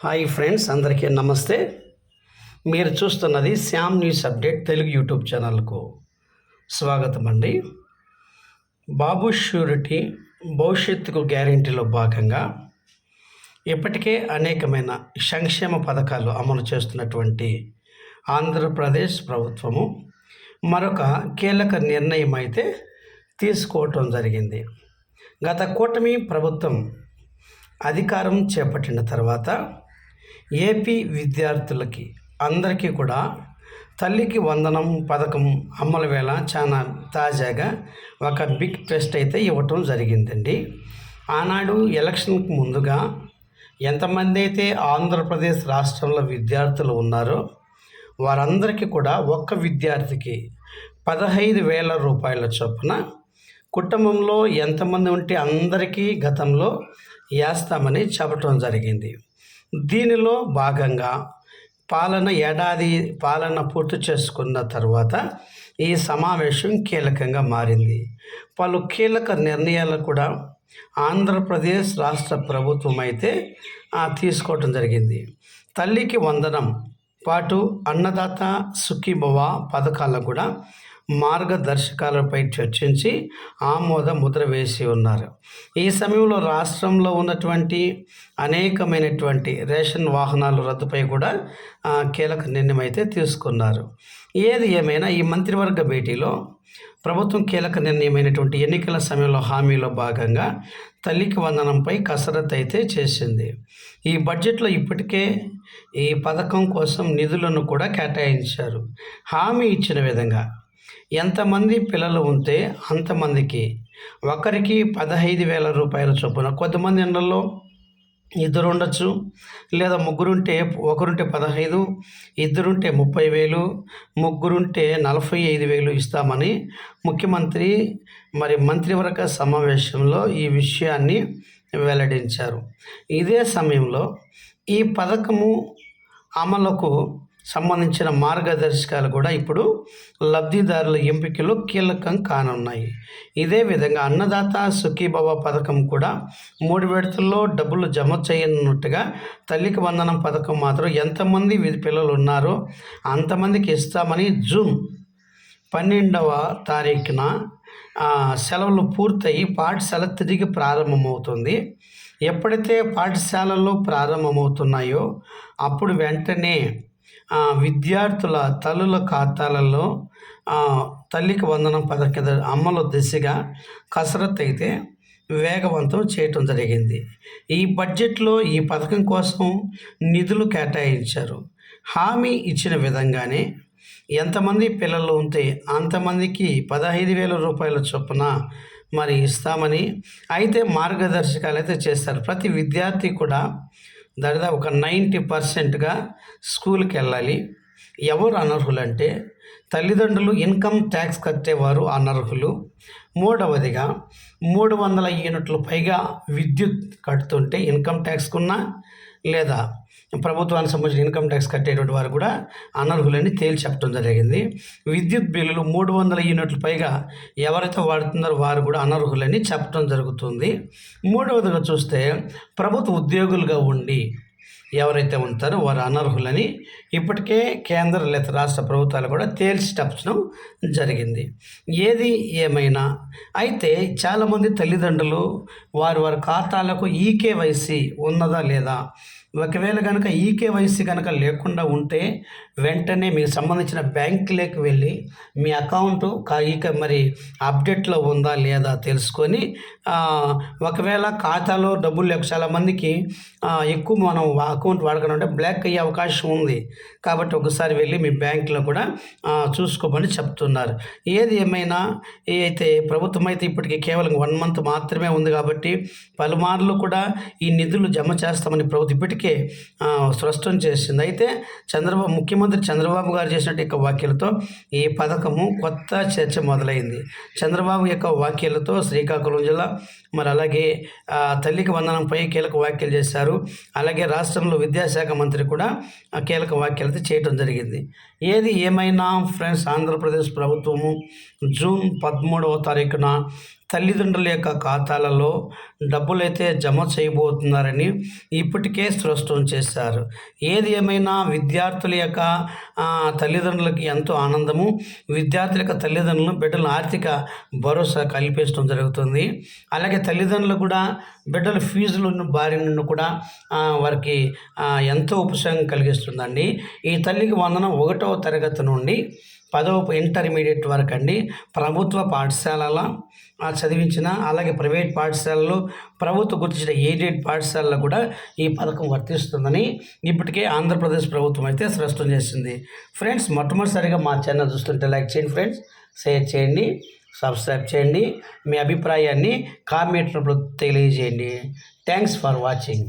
Hi friends అందరికీ నమస్తే. మీరు చూస్తున్నది Shyam news update Telugu YouTube ఛానల్కు స్వాగతం అండి బాబు షూరిటీ భవిష్యత్తుకు గ్యారంటీలో భాగంగా ఇప్పటికే అనేకమైన సంక్షేమ పథకాలు అమలు చేస్తున్నటువంటి ఆంధ్రప్రదేశ్ ప్రభుత్వము మరొక కీలక నిర్ణయం అయితే తీసుకోవటం జరిగింది. గత కూటమి ప్రభుత్వం అధికారం చేపట్టిన తర్వాత ఏపీ విద్యార్థులకి అందరికీ కూడా తల్లికి వందనం పథకం అమలు వేళ చాలా తాజాగా ఒక బిగ్ టెస్ట్ అయితే ఇవ్వటం జరిగిందండి. ఆనాడు ఎలక్షన్కి ముందుగా ఎంతమంది అయితే ఆంధ్రప్రదేశ్ రాష్ట్రంలో విద్యార్థులు ఉన్నారో వారందరికీ కూడా ఒక్క విద్యార్థికి పదహైదు వేల రూపాయల చొప్పున కుటుంబంలో ఎంతమంది ఉంటే అందరికీ గతంలో వేస్తామని చెప్పటం జరిగింది. దీనిలో భాగంగా పాలన ఏడాది పాలన పూర్తి చేసుకున్న తర్వాత ఈ సమావేశం కీలకంగా మారింది. పలు కీలక నిర్ణయాలు కూడా ఆంధ్రప్రదేశ్ రాష్ట్ర ప్రభుత్వం అయితే తీసుకోవటం జరిగింది. తల్లికి వందనం పాటు అన్నదాత సుఖీభవ పథకాలను కూడా మార్గదర్శకాలపై చర్చించి ఆమోద ముద్ర వేసి ఉన్నారు. ఈ సమయంలో రాష్ట్రంలో ఉన్నటువంటి అనేకమైనటువంటి రేషన్ వాహనాలు రద్దుపై కూడా కీలక నిర్ణయం అయితే తీసుకున్నారు. ఏది ఏమైనా ఈ మంత్రివర్గ భేటీలో ప్రభుత్వం కీలక నిర్ణయమైనటువంటి ఎన్నికల సమయంలో హామీలో భాగంగా తల్లికి వందనంపై కసరత్తు అయితే చేసింది. ఈ బడ్జెట్లో ఇప్పటికే ఈ పథకం కోసం నిధులను కూడా కేటాయించారు. హామీ ఇచ్చిన విధంగా ఎంతమంది పిల్లలు ఉంటే అంతమందికి. ఒకరికి పదహైదు వేల రూపాయల చొప్పున. కొంతమంది ఇళ్ళల్లో ఇద్దరు ఉండొచ్చు లేదా ముగ్గురుంటే ఒకరుంటే పదహైదు ఇద్దరుంటే ముప్పై వేలు ముగ్గురుంటే నలభై ఐదు వేలు ఇస్తామని ముఖ్యమంత్రి మరి మంత్రివర్గ సమావేశంలో ఈ విషయాన్ని వెల్లడించారు. ఇదే సమయంలో ఈ పథకము అమలుకు సంబంధించిన మార్గదర్శకాలు కూడా ఇప్పుడు లబ్ధిదారుల ఎంపికలో కీలకం కానున్నాయి. ఇదే విధంగా అన్నదాత సుఖీభవ పథకం కూడా మూడు విడతల్లో డబ్బులు జమ చేయనున్నట్టుగా తల్లికి వందనం పథకం మాత్రం ఎంతమంది పిల్లలు ఉన్నారో అంతమందికి ఇస్తామని జూన్ పన్నెండవ తారీఖున సెలవులు పూర్తయి పాఠశాల తిరిగి ప్రారంభమవుతుంది. ఎప్పుడైతే పాఠశాలలు ప్రారంభమవుతున్నాయో అప్పుడు వెంటనే విద్యార్థుల తల్లుల ఖాతాలలో తల్లికి వందనం పథకం కింద అమలు దిశగా కసరత్తు అయితే వేగవంతం చేయటం జరిగింది. ఈ బడ్జెట్లో ఈ పథకం కోసం నిధులు కేటాయించారు. హామీ ఇచ్చిన విధంగానే ఎంతమంది పిల్లలు ఉంటే అంతమందికి పదహైదు వేల రూపాయల చొప్పున మరి ఇస్తామని అయితే మార్గదర్శకాలు అయితే చేస్తారు. ప్రతి విద్యార్థి కూడా దాదాపు ఒక నైంటీ పర్సెంట్గా స్కూల్కి వెళ్ళాలి. ఎవరు అనర్హులు అంటే తల్లిదండ్రులు ఇన్కమ్ ట్యాక్స్ కట్టేవారు అనర్హులు. మూడవదిగా మూడు వందల యూనిట్లు పైగా విద్యుత్ కడుతుంటే ఇన్కమ్ ట్యాక్స్కున్నా లేదా ప్రభుత్వానికి సంబంధించిన ఇన్కమ్ ట్యాక్స్ కట్టేటువంటి వారు కూడా అనర్హులని తేల్చి చెప్పడం జరిగింది. విద్యుత్ బిల్లులు మూడు వందల యూనిట్లు పైగా ఎవరైతే వాడుతున్నారో వారు కూడా అనర్హులని చెప్పడం జరుగుతుంది. మూడవదిగా చూస్తే ప్రభుత్వ ఉద్యోగులుగా ఉండి ఎవరైతే ఉంటారో వారు అనర్హులని ఇప్పటికే కేంద్ర లేదా రాష్ట్ర ప్రభుత్వాలు కూడా తేల్చి చెప్పడం జరిగింది. ఏది ఏమైనా అయితే చాలామంది తల్లిదండ్రులు వారి వారి ఖాతాలకు ఈకేవైసీ ఉన్నదా లేదా ఒకవేళ కనుక ఈకేవైసీ కనుక లేకుండా ఉంటే వెంటనే మీకు సంబంధించిన బ్యాంకులోకి వెళ్ళి మీ అకౌంట్ ఈక మరి అప్డేట్లో ఉందా లేదా తెలుసుకొని ఒకవేళ ఖాతాలో డబ్బులు లేక చాలా మందికి ఎక్కువ మనం అకౌంట్ వాడకుండా బ్లాక్ అయ్యే అవకాశం ఉంది. కాబట్టి ఒకసారి వెళ్ళి మీ బ్యాంకులో కూడా చూసుకోమని చెప్తున్నారు. ఏది ఏమైనా ఏ అయితే ప్రభుత్వం అయితే ఇప్పటికి కేవలం వన్ మంత్ మాత్రమే ఉంది కాబట్టి పలుమార్లు కూడా ఈ నిధులు జమ చేస్తామని ప్రభుత్వం ఇప్పటికీ ఆ, స్పష్టం చేసింది. అయితే చంద్రబాబు ముఖ్యమంత్రి చంద్రబాబు గారు చేసినట్టు యొక్క వ్యాఖ్యలతో ఈ పథకము కొత్త చర్చ మొదలైంది. చంద్రబాబు యొక్క వ్యాఖ్యలతో శ్రీకాకుళం జిల్లా మరి అలాగే తల్లికి వందనంపై కీలక వ్యాఖ్యలు చేశారు. అలాగే రాష్ట్రంలో విద్యాశాఖ మంత్రి కూడా కీలక వ్యాఖ్యలతో చేయటం జరిగింది. ఏది ఏమైనా ఫ్రెండ్స్ ఆంధ్రప్రదేశ్ ప్రభుత్వము జూన్ పదమూడవ తారీఖున తల్లిదండ్రుల యొక్క ఖాతాలలో డబ్బులైతే జమ చేయబోతున్నారని ఇప్పటికే స్పష్టం చేశారు. ఏది ఏమైనా విద్యార్థుల యొక్క తల్లిదండ్రులకి ఎంతో ఆనందము విద్యార్థుల యొక్క తల్లిదండ్రులను బిడ్డల ఆర్థిక భరోసా కల్పించడం జరుగుతుంది. అలాగే తల్లిదండ్రులు కూడా బిడ్డల ఫీజులను భారీ నుండి కూడా వారికి ఎంతో ఉపశమనం కలిగిస్తుందండి. ఈ తల్లికి వందనం ఒకటో తరగతి నుండి పదవ ఇంటర్మీడియట్ వరకు అండి. ప్రభుత్వ పాఠశాలల చదివించిన అలాగే ప్రైవేట్ పాఠశాలలు ప్రభుత్వ గుర్తించిన ఎయిడెడ్ పాఠశాలలో కూడా ఈ పథకం వర్తిస్తుందని ఇప్పటికే ఆంధ్రప్రదేశ్ ప్రభుత్వం అయితే స్పష్టం చేసింది. ఫ్రెండ్స్ మొట్టమొదటిసారిగా మా ఛానల్ చూస్తుంటే లైక్ చేయండి ఫ్రెండ్స్ షేర్ చేయండి సబ్స్క్రైబ్ చేయండి. మీ అభిప్రాయాన్ని కామెంట్ రూపంలో తెలియజేయండి. Thanks for watching.